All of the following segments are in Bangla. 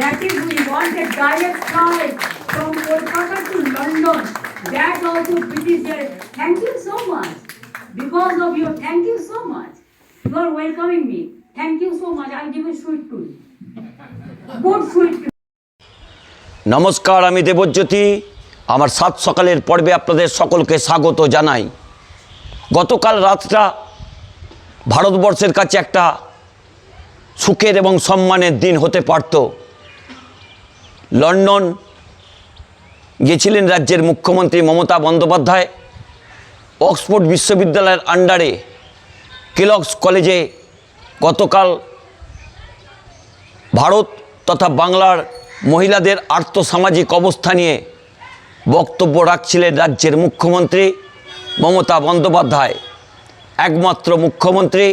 That is, we want a direct flight from Kolkata to London. That also British Air. Thank you so much. Because of your, thank you so much. You are welcoming me. Thank you so much. I'll give a sweet to you. Good sweet to. নমস্কার আমি দেবজ্যোতি আমার সাত সকালের পর্বে আপনাদের সকলকে স্বাগত জানাই গতকাল রাতটা ভারতবর্ষের কাছে একটা সুখের এবং সম্মানের দিন হতে পারত লন্ডন, গেছিলেন রাজ্যের মুখ্যমন্ত্রী মমতা বন্দ্যোপাধ্যায়, অক্সফোর্ড বিশ্ববিদ্যালয়ের আন্ডারে কেলক্স কলেজে গতকাল ভারত তথা বাংলার মহিলাদের আর্থসামাজিক অবস্থা নিয়ে বক্তব্য রাখছিলেন রাজ্যের মুখ্যমন্ত্রী মমতা বন্দ্যোপাধ্যায়। একমাত্র মুখ্যমন্ত্রী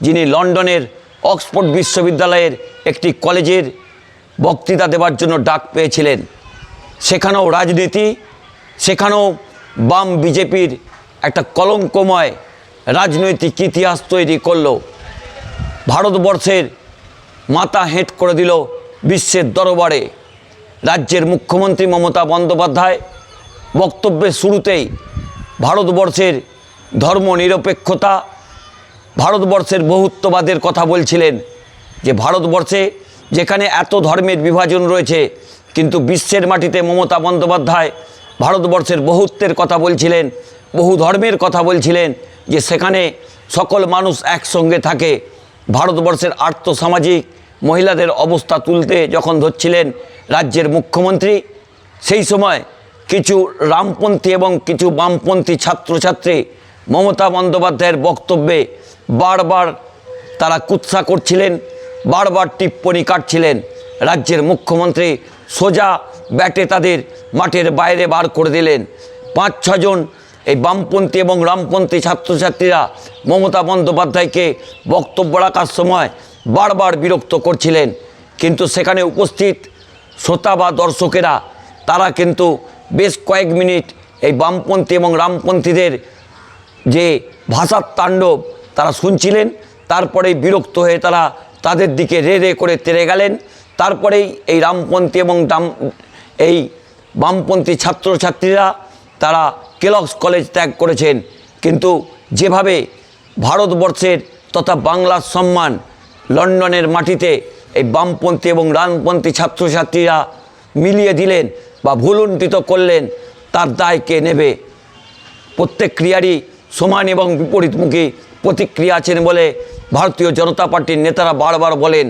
যিনি লন্ডনের অক্সফোর্ড বিশ্ববিদ্যালয়ের একটি কলেজের বক্তৃতা দেওয়ার জন্য ডাক পেয়েছিলেন। সেখানেও রাজনীতি, সেখানেও বাম বিজেপির একটা কলঙ্কময় রাজনৈতিক ইতিহাস তৈরি করল। ভারতবর্ষের মাথা হেঁট করে দিল বিশ্বের দরবারে। রাজ্যের মুখ্যমন্ত্রী মমতা বন্দ্যোপাধ্যায় বক্তব্যের শুরুতেই ভারতবর্ষের ধর্মনিরপেক্ষতা, ভারতবর্ষের বহুত্ববাদের কথা বলছিলেন যে ভারতবর্ষে যেখানে এত ধর্মের বিভাজন রয়েছে, কিন্তু বিশ্বের মাটিতে মমতা বন্দ্যোপাধ্যায় ভারতবর্ষের বহুত্বের কথা বলছিলেন, বহু ধর্মের কথা বলছিলেন, যে সেখানে সকল মানুষ একসঙ্গে থাকে। ভারতবর্ষের আর্থসামাজিক মহিলাদের অবস্থা তুলতে যখন ধরছিলেন রাজ্যের মুখ্যমন্ত্রী, সেই সময় কিছু রামপন্থী এবং কিছু বামপন্থী ছাত্রছাত্রী মমতা বন্দ্যোপাধ্যায়ের বক্তব্যে বারবার তারা কুৎসা করছিলেন। বারবার টিপ্পণী কাটছিলেন রাজ্যের মুখ্যমন্ত্রী। সোজা ব্যাটে তাদের মাঠের বাইরে বার করে দিলেন। পাঁচ ছজন এই বামপন্থী এবং রামপন্থী ছাত্রছাত্রীরা মমতা বন্দ্যোপাধ্যায়কে বক্তব্য রাখার সময় বারবার বিরক্ত করছিলেন। কিন্তু সেখানে উপস্থিত শ্রোতা বা দর্শকেরা, তারা কিন্তু বেশ কয়েক মিনিট এই বামপন্থী এবং রামপন্থীদের যে ভাষার তাণ্ডব তারা শুনছিলেন। তারপরেই বিরক্ত হয়ে তারা তাদের দিকে রে রে করে তেরে গেলেন। তারপরেই এই রামপন্থী এবং ডাম, এই বামপন্থী ছাত্রছাত্রীরা তারা কেলক্স কলেজ ত্যাগ করেছেন। কিন্তু যেভাবে ভারতবর্ষের তথা বাংলার সম্মান লন্ডনের মাটিতে এই বামপন্থী এবং রামপন্থী ছাত্রছাত্রীরা মিলিয়ে দিলেন বা ভুলুণ্ঠিত করলেন, তার দায় কে নেবে? প্রত্যেক ক্রিয়ারই সমান এবং বিপরীতমুখী প্রতিক্রিয়া আছেন বলে ভারতীয় জনতা পার্টির নেতারা বারবার বলেন,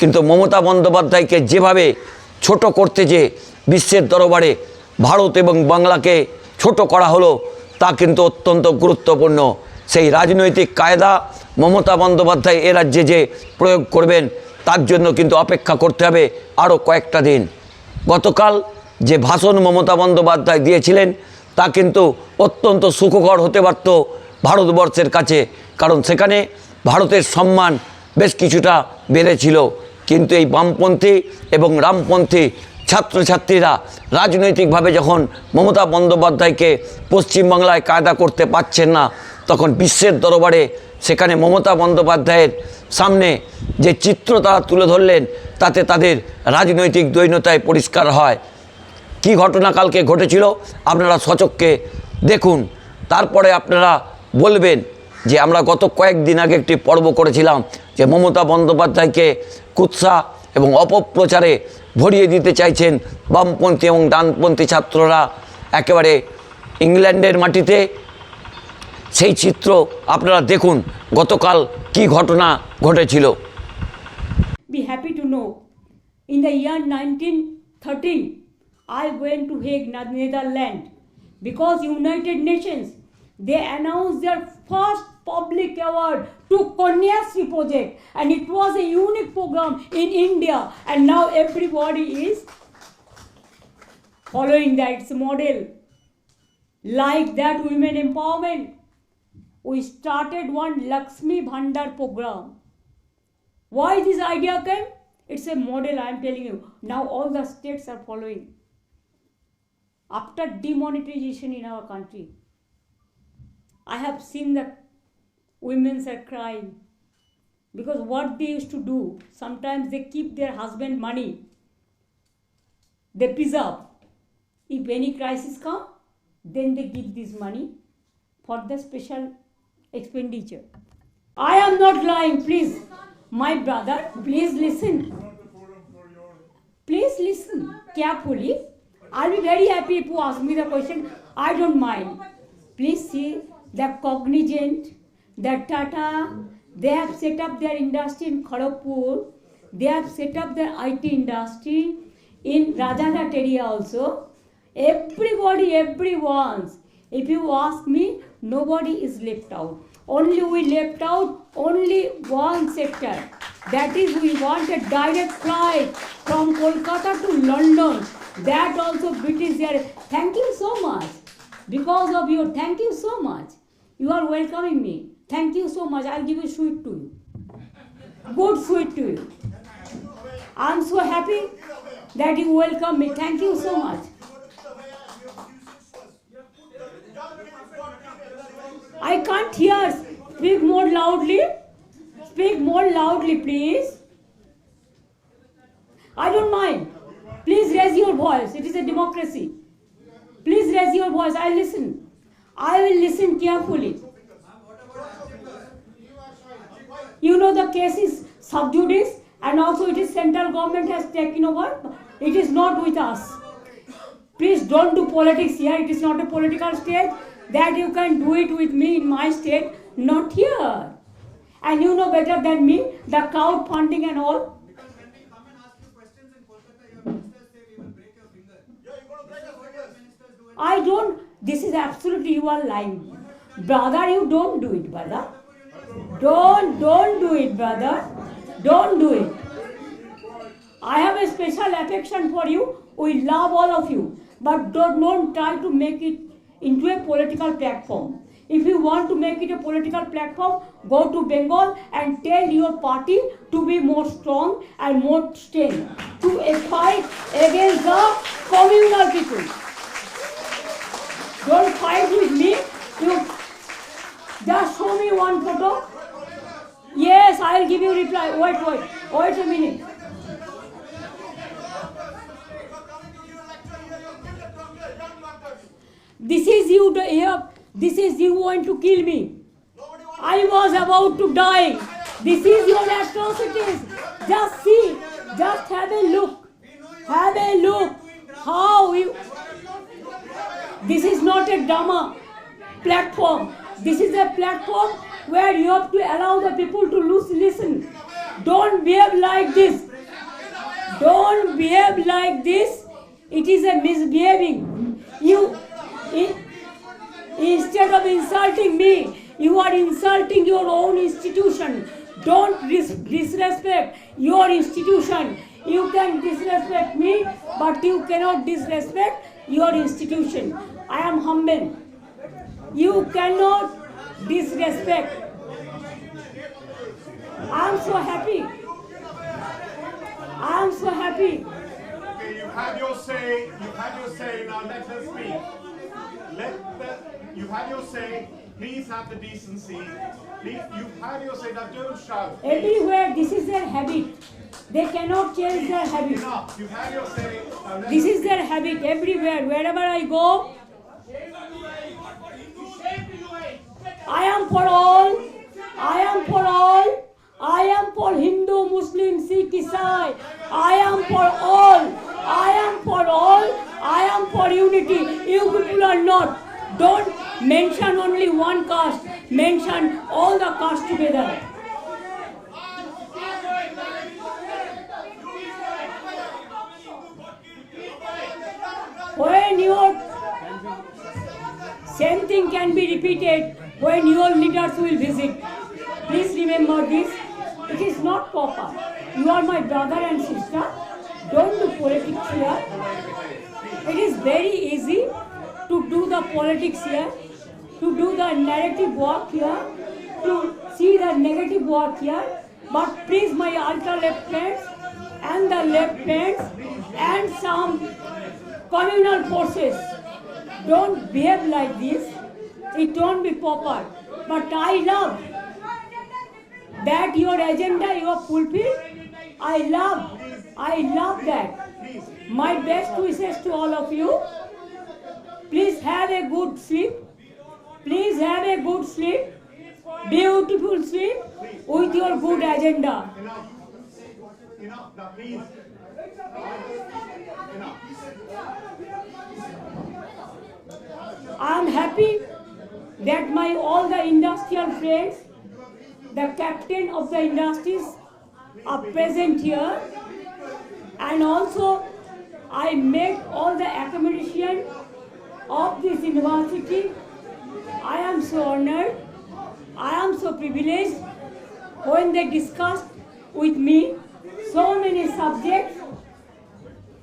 কিন্তু মমতা বন্দ্যোপাধ্যায়কে যেভাবে ছোট করতে যে বিশ্বের দরবারে ভারত এবং বাংলাকে ছোট করা হলো, তা কিন্তু অত্যন্ত গুরুত্বপূর্ণ। সেই রাজনৈতিক কায়দা মমতা বন্দ্যোপাধ্যায় এ রাজ্যে যে প্রয়োগ করবেন, তার জন্য কিন্তু অপেক্ষা করতে হবে আরও কয়েকটা দিন। গতকাল যে ভাষণ মমতা বন্দ্যোপাধ্যায় দিয়েছিলেন, তা কিন্তু অত্যন্ত সুখকর হতে পারত ভারতবর্ষের কাছে। কারণ সেখানে ভারতের সম্মান বেশ কিছুটা বেড়েছিল। কিন্তু এই বামপন্থী এবং রামপন্থী ছাত্রছাত্রীরা রাজনৈতিকভাবে যখন মমতা বন্দ্যোপাধ্যায়কে পশ্চিমবাংলায় কায়দা করতে পারছেন না, তখন বিশ্বের দরবারে সেখানে মমতা বন্দ্যোপাধ্যায়ের সামনে যে চিত্র তারা তুলে ধরলেন, তাতে তাদের রাজনৈতিক দৈন্যতায় পরিষ্কার হয়। কি ঘটনা কালকে ঘটেছিল আপনারা সচককে দেখুন। তারপরে আপনারা বলবেন যে আমরা গত কয়েকদিন আগে একটি পর্ব করেছিলাম যে মমতা বন্দ্যোপাধ্যায়কে কুৎসা এবং অপপ্রচারে ভরিয়ে দিতে চাইছেন বামপন্থী এবং ডানপন্থী ছাত্ররা। একেবারে ইংল্যান্ডের মাটিতে সেই চিত্র আপনারা দেখুন গতকাল কি ঘটনা ঘটেছিল। Be happy to know. In the year 1913 i went to hague Ne- netherlands. Because united nations, they announced their first public award to Konyasri project and it was a unique program in india and now everybody is following that model like that women empowerment we started one lakshmi bhandar program why this idea came? It's a model I am telling you. Now all the states are following. After demonetization in our country, I have seen that women are crying because what they used to do, sometimes they keep their husband money they preserve. If any crisis come, then they give this money for the special expenditure. I am not lying, please. My brother, please listen. Please listen carefully. I'll be very happy if you ask me the question. I don't mind. Please see the Cognizant, the Tata, they have set up their industry in Kharagpur. They have set up their IT industry in Rajanat area also. Everybody, everyone. If you ask me, nobody is left out. Only we left out only one sector. That is, we want a direct flight from Kolkata to London. That also British Air. Thank you so much. Because of your, thank you so much. You are welcoming me. Thank you so much. I'll give a sweet to you. Good sweet to you. I'm so happy that you welcome me. Thank you so much. I can't hear. Speak more loudly. Speak more loudly, please. I don't mind. Please raise your voice. It is a democracy. Please raise your voice. I listen. I will listen carefully. You know the case is sub judice and also it is central government has taken over. It is not with us. Please don't do politics here. It is not a political state. That you can do it with me in my state, not here. And you know better than me the crowd funding and all. Because when we come and ask you questions in Kolkata, your ministers say we will break your finger. So what does ministers do in I don't. This is absolutely you are lying, brother. You don't do it, brother. Don't don't do it, brother. Don't do it. I have a special affection for you. We love all of you, but don't, don't try to make it into a political platform. If you want to make it a political platform, go to Bengal and tell your party to be more strong and more strength to a fight against the communal people. Don't fight with me. You just show me one photo. Yes, I'll give you reply. Wait, wait, wait a minute. This is you here. This is you want to kill me. I was about to die. This is your atrocities. Just see. Just have a look. Have a look. How you. This is not a drama platform. This is a platform where you have to allow the people to lose, listen. Don't behave like this. Don't behave like this. It is a misbehaving. You, in, instead of insulting me, you are insulting your own institution. Don't dis- disrespect your institution. You can disrespect me, but you cannot disrespect your institution. I am humble. You cannot disrespect. I am so happy. I am so happy. Okay, you've had your say, you've had your say, now let her speak. Let the, you've had your say, please have the decency. Please, you've had your say, now don't shout. Everywhere, this is their habit. They cannot change their habit. Enough, you've had your say, This is their habit everywhere. Wherever I go, I am for all. I am for all. I am for Hindu, Muslim, Sikh, Isai. I am for all. I am for all. I am for unity. You people are not. Don't mention only one caste. Mention all the castes together. When your same thing can be repeated when your leaders will visit. Please remember this. It is not proper. You are my brother and sister. Don't do politics here. It is very easy to do the politics here, to do the narrative work here, to see the negative work here. But please, my ultra left friends and the left friends and some communal forces, don't behave like this. It won't be proper. But I love that your agenda you have fulfilled. I love, I love that. My best wishes to all of you. Please have a good sleep. Please have a good sleep. Beautiful sleep with your good agenda. Enough. Enough. Now, please. Enough. I am happy that my all the industrial friends, the captain of the industries are present here and also I met all the accommodation of this university. I am so honored. I am so privileged when they discussed with me so many subjects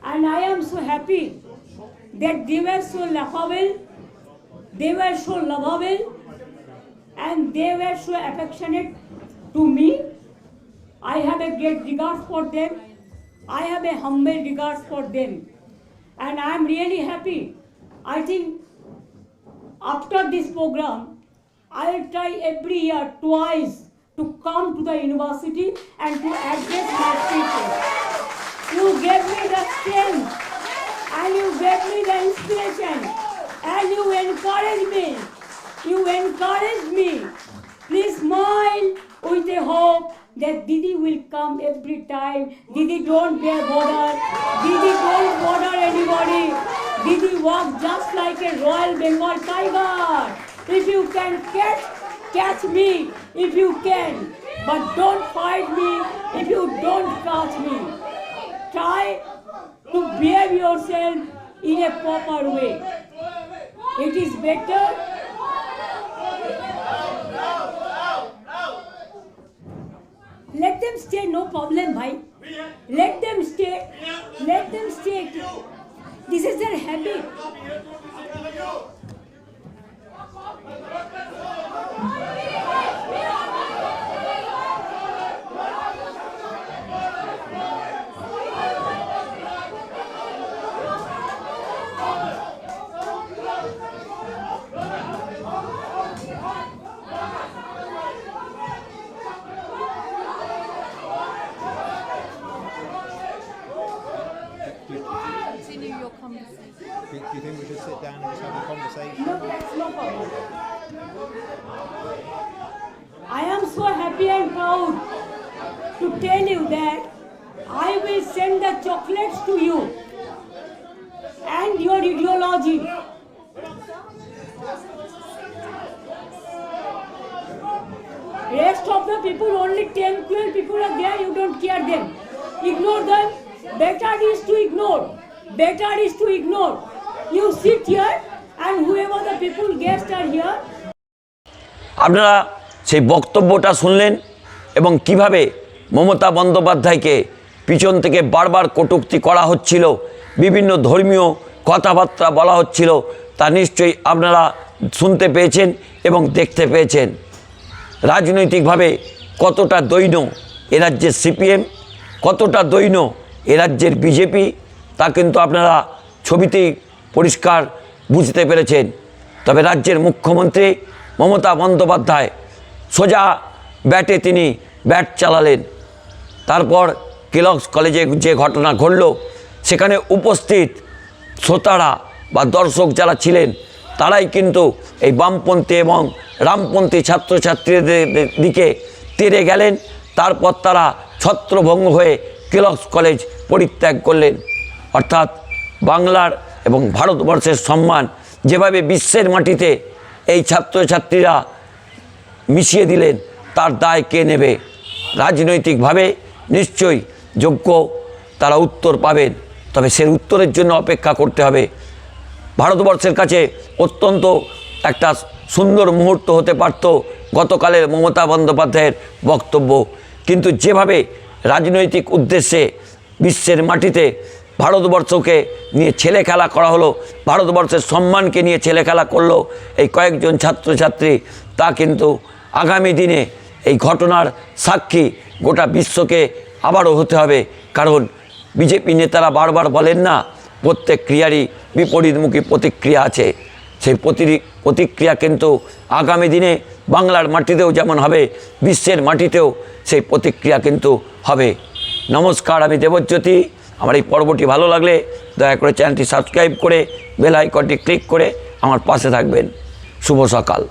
and I am so happy that they were so laughable, they were so lovable, and they were so affectionate to me. I have a great regard for them. I have a humble regard for them. And I am really happy. I think after this program, I will try every year twice to come to the university and to address my teachers. You gave me the strength and you gave me the inspiration and you encourage me. You encourage me. Please smile with a hope that Didi will come every time. Didi don't bear border. Didi don't bother anybody. Didi walks just like a Royal Bengal tiger. If you can catch, catch me if you can. But don't fight me if you don't catch me. Try to behave yourself in a proper way. It is better. Let them stay, no problem, bhai. Let them stay. Let them stay. This is their habit. And your ideology. Rest of the people, only 10, 12 people are there, you don't care them. Ignore them. Better is to ignore. Better is to ignore. You sit here and whoever the people guests are here, আপনারা সেই বক্তব্যটা শুনলেন এবং কীভাবে মমতা বন্দ্যোপাধ্যায়কে পিছন থেকে বারবার কটূক্তি করা হচ্ছিল বিভিন্ন ধর্মীয় কথাবার্তা বলা হচ্ছিল, তা নিশ্চয়ই আপনারা শুনতে পেয়েছেন এবং দেখতে পেয়েছেন। রাজনৈতিকভাবে কতটা দৈন্য এ রাজ্যের সিপিএম, কতটা দৈন্য এ রাজ্যের বিজেপি, তা কিন্তু আপনারা ছবিতেই পরিষ্কার বুঝতে পেরেছেন। তবে রাজ্যের মুখ্যমন্ত্রী মমতা বন্দ্যোপাধ্যায় সোজা ব্যাটে তিনি ব্যাট চালালেন। তারপর কেলক্স কলেজে যে ঘটনা ঘটল, সেখানে উপস্থিত শ্রোতারা বা দর্শক যারা ছিলেন, তারাই কিন্তু এই বামপন্থী এবং রামপন্থী ছাত্রছাত্রীদের দিকে তেরে গেলেন। তারপর তারা ছত্রভঙ্গ হয়ে কেলক্স কলেজ পরিত্যাগ করলেন। অর্থাৎ বাংলার এবং ভারতবর্ষের সম্মান যেভাবে বিশ্বের মাটিতে এই ছাত্রছাত্রীরা মিশিয়ে দিলেন, তার দায় কে নেবে? রাজনৈতিকভাবে নিশ্চয়ই যোগ্য তারা উত্তর পাবেন। তবে সে উত্তরের জন্য অপেক্ষা করতে হবে। ভারতবর্ষের কাছে অত্যন্ত একটা সুন্দর মুহূর্ত হতে পারত গতকালের মমতা বন্দ্যোপাধ্যায়ের বক্তব্য। কিন্তু যেভাবে রাজনৈতিক উদ্দেশ্যে বিশ্বের মাটিতে ভারতবর্ষকে নিয়ে ছেলে খেলা করা হলো, ভারতবর্ষের সম্মানকে নিয়ে ছেলে খেলা করল এই কয়েকজন ছাত্রছাত্রী, তা কিন্তু আগামী দিনে এই ঘটনার সাক্ষী গোটা বিশ্বকে আবারও হতে হবে। কারণ বিজেপি নেতারা বারবার বলেন না, প্রত্যেক ক্রিয়ারই বিপরীতমুখী প্রতিক্রিয়া আছে। সেই প্রতি প্রতিক্রিয়া কিন্তু আগামী দিনে বাংলার মাটিতেও যেমন হবে, বিশ্বের মাটিতেও সেই প্রতিক্রিয়া কিন্তু হবে। নমস্কার, আমি দেবজ্যোতি। আমার এই পর্বটি ভালো লাগলে দয়া করে চ্যানেলটি সাবস্ক্রাইব করে বেল আইকনটি ক্লিক করে আমার পাশে থাকবেন। শুভ সকাল।